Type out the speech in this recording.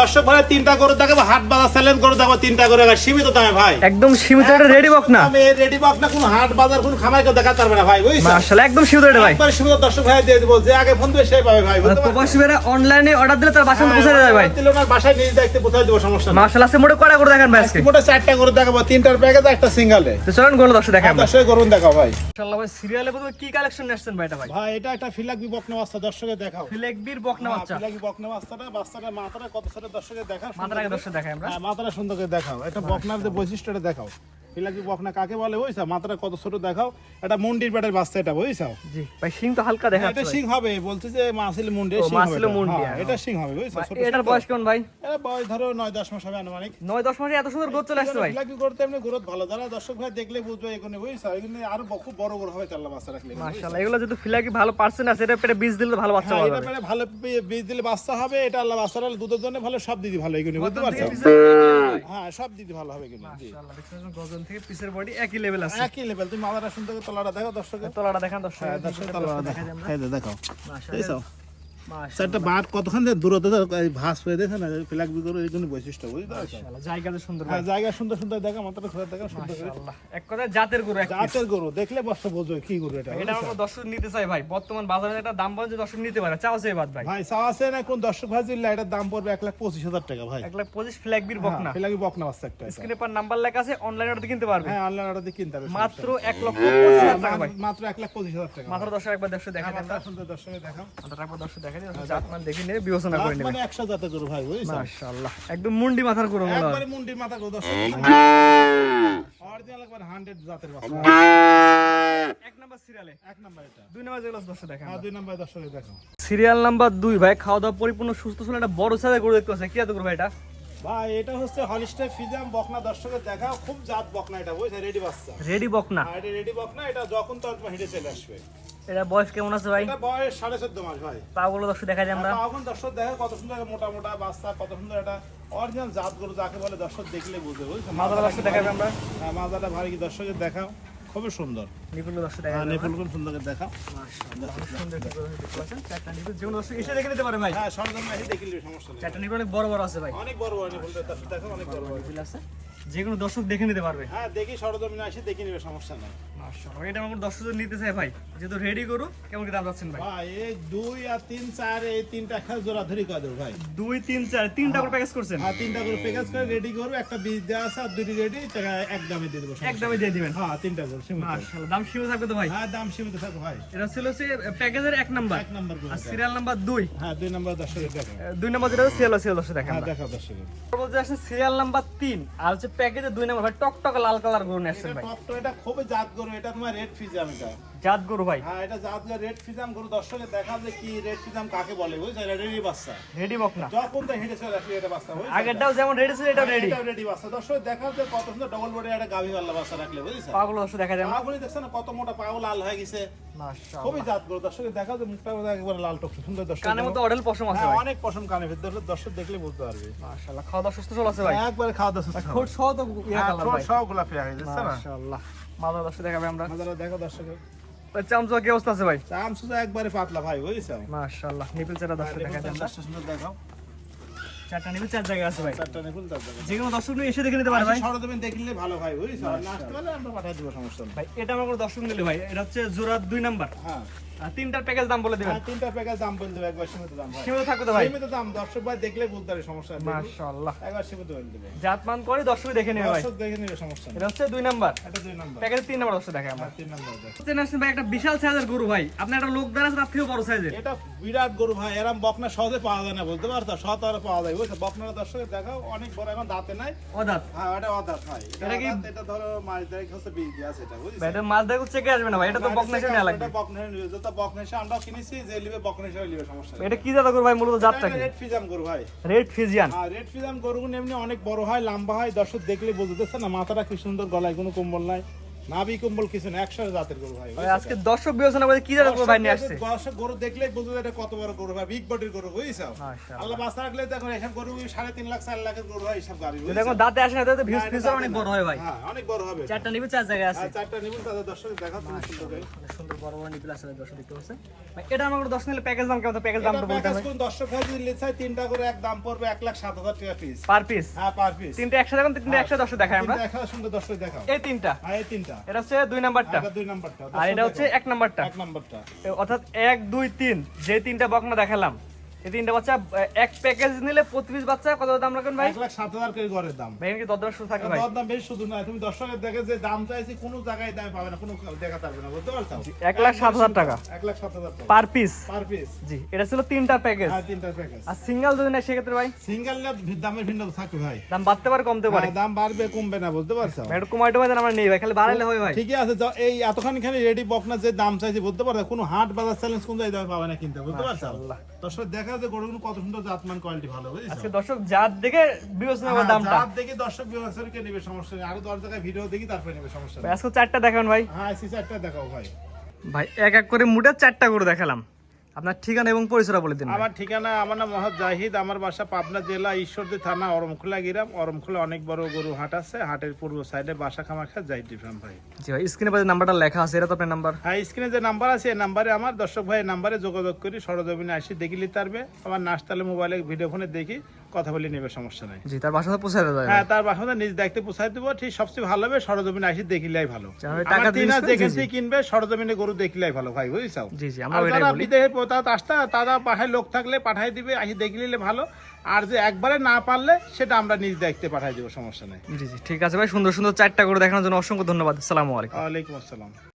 দর্শক ভাই তিনটা গরু দেখাবো হাট বাজার চ্যালেঞ্জ গরু দেখাবো তিনটা করে সীমিত দামে ভাই। একদম সীমিত রেডি বক না। আমি রেডি বক না কোন হাট বাজার কোন খামাই কেউ দেখাতে পারবে না ভাই বুঝছ মাশাআল্লাহ একদম সীমিত এটা ভাই। একবার সীমিত দর্শক ভাই দিয়ে দিব যে আগে ফোন দেবে সেই পাবে ভাই? প্রবাসী ভাইরা অনলাইনে অর্ডার দিলে তার বাসা পৌঁছে যায় ভাই। দিলে ওনার বাসায় নিয়ে দেখতে কোথায় দেবো সমস্যা নেই। মাশাআল্লাহ সে মোটে কড়া করে দেখেন ভাই আজকে? মোটা চারটা গরু দেখাবো তিনটার প্যাকেজ একটা সিঙ্গেলে তো চলুন গোল দর্শক দেখেন আমরা। দর্শক গরু দেখাও ভাই। মাশাআল্লাহ ভাই সিরিয়ালে প্রথমে কি কালেকশন আসছেন ভাই এটা ভাই? ভাই এটা একটা ফিলাকবি বকনা বাচ্চা দর্শকে দেখাও। ফিলেকবির বকনা বাচ্চা। ফিলাকবি বকনা বাচ্চাটা বাচ্চাটা মাথাটা কত সালে দর্শকে দেখা মাথাটা দর্শক দেখাই আমরা। হ্যাঁ, মাথাটা সুন্দর করে দেখাও। এটা বকনার যে বৈশিষ্ট্যটা দেখাও। বকনা কাকে বলে? বুঝছ মাথাটা কত ছোট দেখাও। এটা মুন্ডির পেটের বাচ্চা এটা বুঝছ জি ভাই সিং তো হালকা দেখা এটা সিং হবে বলছে যে মাসিল মুন্ডি সিং হবে মাসিল এটা। মুন্ডি, হ্যাঁ, হ্যাঁ। এটা সিং হবে বুঝছ এটার বয়স কেমন ভাই? এটা বয়স ধরো নয় দশ মাস হবে আনুমানিক। নয় দশ মাসে এত সুন্দর গোদ চলে আসছে ভাই। করতে এমনি গ্রোথ ভালো? যারা দর্শক ভাই দেখলে বুঝবে এখানে বুঝছ এখানে আরও খুব বড় বড় হবে কাল্লা বাচ্চা রাখলে। মাশাআল্লাহ এগুলো যদি ফিলাকি ভালো পার্সেন্ট আছে এটা পেটে বীজ দিলে ভালো বাচ্চা হ্যাঁ, পাওয়া এটা মানে ভালো বীজ দিলে বাচ্চা হবে এটা আল্লাহ বাচ্চারা দুধের জন্য ভালো সব দিদি ভালো এগুলো বুঝতে পারছ হ্যাঁ। সব দিদি ভালো হবে কিন্তু। মাশাআল্লাহ দেখছেন গজন থেকে পিসের বডি একই লেভেল আছে। একই লেভেল তুমি মাদারা শুনতে তলাটা দেখো দর্শকের। তলাটা দেখান দর্শক। হ্যাঁ, দর্শকের তলাটা দেখো এই যে দেখো মাশাআল্লাহ। দেখছ মাশাআল্লাহ চারটা বাট কতক্ষণ দূরত্ব ভাস হয়ে দেখে না ফিলাক বিগর এইগুলো বৈশিষ্ট্য বুঝতে জায়গাটা সুন্দর হ্যাঁ জায়গা সুন্দর সুন্দর দেখা খোলা দেখা সুন্দর এক কথা জাতের গরু জাতের গরু দেখলে বস্তা বোঝো কি গরু এটা এটা আমরা দর্শক নিতে চাই ভাই বর্তমান বাজারে একটা দাম দর্শক নিতে পারে চাও সেই বাদ ভাই। ভাই চাও আছে না কোন দর্শক ভাই এটার দাম পড়বে এক লাখ পঁচিশ হাজার টাকা ভাই। এক লাখ পঁচিশ ফ্ল্যাগ বির বক না ফিলাকি বকনা বাচ্চা একটা। স্ক্রিনে পার নাম্বার লেখা আছে অনলাইনে অর্ডার কিনতে পারবে। হ্যাঁ অনলাইন অর্ডার কিনতে হবে মাত্র এক লক্ষ পঁচিশ হাজার টাকা ভাই। মাত্র এক লাখ পঁচিশ হাজার টাকা মাত্র দর্শক একবার দর্শক দেখা সুন্দর দর্শকে একবার দর্শক দেখা দেন জাত দেখে নিয়ে বিবেচনা করে নেবে মানে একশো জাতে গরু ভাই বুঝছ মাশাআল্লাহ। একদম মুন্ডি মাথার গরু মনে একবারে মুন্ডির মাথা গরু দর্শক। অরিজিনাল একবার হান্ড্রেড জাতের বাচ্চা এক নাম্বার সিরিয়ালে। এক নাম্বার এটা। দুই নাম্বার যেগুলো দর্শক দেখা হ্যাঁ দুই নাম্বার দর্শকে দেখাও। সিরিয়াল নাম্বার দুই ভাই খাওয়া দাওয়া পরিপূর্ণ সুস্থ ছিল একটা বড় সাইজের গরু দেখতে কি এত গরু ভাই এটা? ভাই এটা হচ্ছে হলিস্টার ফিজাম বকনা দর্শকের দেখা খুব জাত বকনা এটা বুঝছ রেডি বাচ্চা। রেডি বক না আর এটা রেডি বকনা এটা যখন তো তোমার হেঁটে চলে আসবে। এটা বয়স কেমন আছে ভাই? এটা বয়স সাড়ে চোদ্দ মাস ভাই। পাগুলো দর্শক দেখা যায় আমরা। এখন দর্শক দেখে কত সুন্দর মোটা মোটা বাচ্চা কত সুন্দর একটা অরিজিনাল জাত গরু যাকে বলে দর্শক দেখলে বুঝবে বুঝছ মাথাটা দর্শক দেখাবে আমরা। হ্যাঁ, মাজাটা ভারী দর্শকের দেখাও। খুবই সুন্দর। নিপুণ দর্শক দেখা হ্যাঁ নেপুল সুন্দর দেখাও। সুন্দর দেখতে পাচ্ছেন। চারটা নিপুণ। যেগুলো দর্শক এসে দেখে নিতে পারে ভাই। হ্যাঁ সরঞ্জাম এসে দেখিলে সমস্যা নেই। চারটা অনেক বড় বড় আছে ভাই। অনেক বড় বড় দর্শক দেখো অনেক বড় বড়। নিপুণ আছে। যেগুলো দর্শক দেখে নিতে পারবে। হ্যাঁ দেখি সরজমিনে আসি দেখে নিবে সমস্যা নেই। মাশাআল্লাহ। এটা আমার দর্শক যদি নিতে চাই ভাই। যেহেতু রেডি গরু কেমন কি দাম যাচ্ছেন ভাই? ভাই এই দুই আর তিন চার এই তিনটা খেলা জোড়া ধরি করে দেবো ভাই? দুই তিন চার তিনটা করে প্যাকেজ করছেন? আর তিনটা করে প্যাকেজ করে রেডি করব একটা বীজ দেওয়া আছে আর দুটি রেডি এক দামে দিয়ে দেবো সমস্যা একদমই দিয়ে দিবেন? নেই। হ্যাঁ তিনটা করে সীমিত। মাশাআল্লাহ দাম সীমিত থাকবে তো ভাই? হ্যাঁ দাম সীমিত থাকো ভাই। এটা ছিল হচ্ছে প্যাকেজের এক নাম্বার। এক নম্বর আর সিরিয়াল নাম্বার দুই। হ্যাঁ দুই নম্বর দর্শকের দেখো দুই নাম্বার যেটা সিরিয়াল সিরিয়াল দর্শক দেখেন হ্যাঁ আমরা। দেখাও বলতে আসছে সিরিয়াল নাম্বার তিন আর হচ্ছে প্যাকেজে দুই নাম্বার ভাই টকটক লাল কালার গরু নিয়ে আসছেন এটা ভাই। টপ এটা খুবই জাত গরু এটা তোমার রেড ফিজাম এটা। জাত গরু ভাই। হ্যাঁ এটা জাত গরু রেড ফিজাম গরু। দর্শকের দেখা যে কি রেড ফিজাম কাকে বলে বুঝছ? এটা রেডি বাচ্চা। রেডি বক না যখন তো হেঁটে চলে আসবে এটা বাচ্চা বুঝছ? আগেরটাও যেমন রেডি ছিল এটাও রেডি এটাও রেডি বাচ্চা। দর্শক দেখা যে কত সুন্দর ডবল বডি একটা গাভী পাল্লা বাচ্চা রাখলে বুঝছ? পাগুলো দর্শক দেখা যায় পাগুলি দেখছ না কত মোটা পাও লাল হয়ে গেছে। মাশাআল্লাহ। খুবই জাত গরু। দর্শকের দেখা যে মুখটা একেবারে লাল টক সুন্দর দর্শক কানের মতো অডেল পশম আছে হ্যাঁ ভাই। অনেক পশম কানে ভিতর। দর্শক দর্শক দেখলে বুঝতে পারবে। মাশাআল্লাহ খাওয়া দাওয়া সুস্থ চল আছে ভাই। একবারে খাওয়া দাওয়া ঠোঁট সহ তো গোলাপি হয়ে না? মাশাআল্লাহ। মাদা দর্শক দেখাবে আমরা। মাদার দেখো দর্শকের চামচা কি অবস্থা আছে ভাই? চাম একবারে পাতলা ভাই বুঝছ? মাশাআল্লাহ নিপিল চাটা দর্শক দেখা যায় আমরা সুন্দর দেখাও। চারটা নিপিল চার জায়গায় আছে ভাই। চারটা নিপুল যে কোনো দর্শক নিয়ে এসে দেখে নিতে পারে ভাই। সরজমিন দেখলে ভালো ভাই বুঝছ? আর নাচতে পারলে আমরা পাঠিয়ে দেবো সমস্যা নেই। ভাই এটা আমার কোনো দর্শক নিলে ভাই এটা হচ্ছে জোড়া দুই নাম্বার। হ্যাঁ। তিনটার প্যাকেজ দাম বলে দিবেন। হ্যাঁ তিনটা প্যাকেজ দাম বলে দেবো একবার সীমিত দাম সীমিত থাকবে তো ভাই। সীমিত দাম দর্শক ভাই দেখলে বুঝতে পারে সমস্যা নেই। মাশাআল্লাহ। একবার সীমিত বলে দেবো। জাতমান করে দর্শক দেখে নেবে ভাই। দর্শক দেখে নিবে সমস্যা নেই। এটা হচ্ছে দুই নাম্বার। এটা দুই নম্বর। প্যাকেজ তিন নাম্বার দর্শক দেখে আমরা। হ্যাঁ তিন নম্বর দেখ হচ্ছে ভাই একটা বিশাল সাইজের গরু ভাই। আপনি একটা লোক দ্বারা তার থেকেও বড় সাইজের এটা বিরাট গরু ভাই এরম বকনা সহজে পাওয়া যায় না বলতে পারতো শত আর পাওয়া যায়। বুঝছ? বকনার দর্শকের দেখাও অনেক বড় এখন দাঁতে নাই। অদাত। হ্যাঁ এটা অদাত ভাই। এটা কি- এটা ধরো মাছ দেখ হচ্ছে বীজ আছে এটা বুঝছ এটা মাছ দেখো চেকে আসবে না ভাই এটা তো বকনা হিসেবে লাগবে। এটা বকনা হিসেবে যত বকনা হিসেবে আমরা কিনেছি যে লিবে বকনা হিসেবে লিবে সমস্যা এটা কি জাত গরু ভাই? মূলত জাতটা কি? রেড ফিজাম গরু ভাই। রেড ফিজিয়ান? আর রেড ফিজাম গরুগুলো এমনি অনেক বড় হয় লম্বা হয় দর্শক দেখলে বুঝতেছে না মাথাটা কি সুন্দর গলায় কোনো কম্বল নাই নাভি কম্বল কিছু না একশো জাতের গরু ভাই। আজকে দর্শক বিবেচনা করে কি জায়গা ভাই নিয়ে আসছে? দর্শক গরু দেখলে বুঝতে এটা কত বড় গরু ভাই বিগ বডির গরু বুঝছ? আল্লাহ বাঁচা রাখলে দেখো এসব গরু সাড়ে তিন লাখ চার লাখের গরু হয় এইসব গাড়ি দেখো দাঁতে আসে না দাঁতে ভিউজ ভিউজ দাঁতে অনেক বড় হয় ভাই। হ্যাঁ অনেক বড় হবে। চারটা নিবে চার জায়গায় আছে। চারটা নিবুন তাদের দর্শক দেখা সুন্দর সুন্দর বড় বড় নিপিল আছে দর্শক দেখতে পাচ্ছেন। ভাই এটা আমার দশ নিলে প্যাকেজ দাম কেমন? প্যাকেজ দাম বলতে হবে। কোন দর্শক ভাই যদি নিতে তিনটা করে এক দাম পড়বে এক লাখ সাত হাজার টাকা পিস পার পিস হ্যাঁ পার পিস তিনটা একসাথে দেখুন তিনটা একসাথে দর্শক দেখাই আমরা। দেখা সুন্দর দর্শক দেখাও। এই তিনটা? হ্যাঁ এই তিনটা। এটা হচ্ছে দুই নাম্বারটা। এটা দুই নাম্বারটা। আর এটা হচ্ছে এক নাম্বারটা। এক নাম্বারটা। অর্থাৎ এক দুই তিন যে তিনটা বকনা দেখালাম এই তিনটা বাচ্চা এক প্যাকেজ নিলে প্রতি পিস বাচ্চা কত দাম রাখবেন ভাই? লাখ সাত হাজার করে গড়ের দাম। ভাই কি দরদাম শুরু থাকে ভাই? দর দাম বেশি শুধু তুমি দর্শকের দেখে যে দাম চাইছি কোনো জায়গায় দাম পাবে না কোনো দেখা পারবে না বুঝতে পারছ? লাখ সাত হাজার টাকা। এক লাখ সাত হাজার টাকা। পার পিস পার পিস জি এটা ছিল তিনটা প্যাকেজ হ্যাঁ তিনটা প্যাকেজ আর সিঙ্গেল যদি সেক্ষেত্রে ভাই? সিঙ্গেল দামের ভিন্ন থাকে ভাই। দাম বাড়তে পারে কমতে পারে। হ্যাঁ, দাম বাড়বে কমবে না বুঝতে পারছ? একটু কমাইতে পারে আমরা নেই ভাই খালি বাড়াইলে হয় ভাই। ঠিকই আছে এই এতখানি খানি রেডি বকনা যে দাম চাইছি বুঝতে পারছ? কোনো হাট বাজার চ্যালেঞ্জ কোন জায়গায় পাবে না কিনতে বুঝতে পারছ? দর্শক দেখা যে গরুগুলো কত সুন্দর জাতমান কোয়ালিটি ভালো আজকে দর্শক জাত দেখে বিবেচনা করে দামটা জাত দেখে দর্শক বিবেচনাকে নেবে সমস্যা নেই। আরও দশ জায়গায় ভিডিও দেখি তারপরে নেবে সমস্যা নেই। আজকে চারটা দেখান ভাই। হ্যাঁ আজকে চারটা দেখাও ভাই। ভাই এক এক করে মুটে চারটা করে দেখালাম। আপনার ঠিকানা এবং পরিচয়টা বলে দিন আমার ঠিকানা আমার নাম মোহাম্মদ জাহিদ আমার বাসা পাবনা জেলা ঈশ্বরদী থানা অরমখোলা গ্রাম। অরমখোলা অনেক বড় গরু হাট আছে হাটের পূর্ব সাইডে বাসা খামাখা যাই ডিফাম ভাই। জি ভাই স্ক্রিনে পাশে নাম্বারটা লেখা আছে এটা তো আপনার নাম্বার? হ্যাঁ স্ক্রিনে যে নাম্বার আছে এই নাম্বারে আমার দর্শক ভাই নাম্বারে যোগাযোগ করি সরজমিনে আসি দেখি নিতে পারবে। আমার নাচতালে মোবাইলে ভিডিও ফোনে দেখি কথা বলে নেবে সমস্যা নাই। জি তার বাসাতে পৌঁছে দেওয়া হ্যাঁ তার বাসা নিজ দায়িত্বে পৌঁছাই দেবো ঠিক সবচেয়ে ভালো হবে সরজমিনে আসি দেখিলেই ভালো। টাকা দিস যেখান। থেকে কিনবে সরজমিনে গরু দেখলেই ভালো ভাই বুঝছ? জি জি আমরা বিদেশে পোতাত আসতা তারা পাঠায় লোক থাকলে পাঠাই দিবে আসি দেখে নিলে ভালো। আর যে একবারে না পারলে সেটা আমরা নিজ দেখতে পাঠাই দেবো সমস্যা নেই। জি জি ঠিক আছে ভাই সুন্দর সুন্দর চারটা করে দেখানোর জন্য অসংখ্য ধন্যবাদ। আসসালামু আলাইকুম। ওয়ালাইকুম আসসালাম।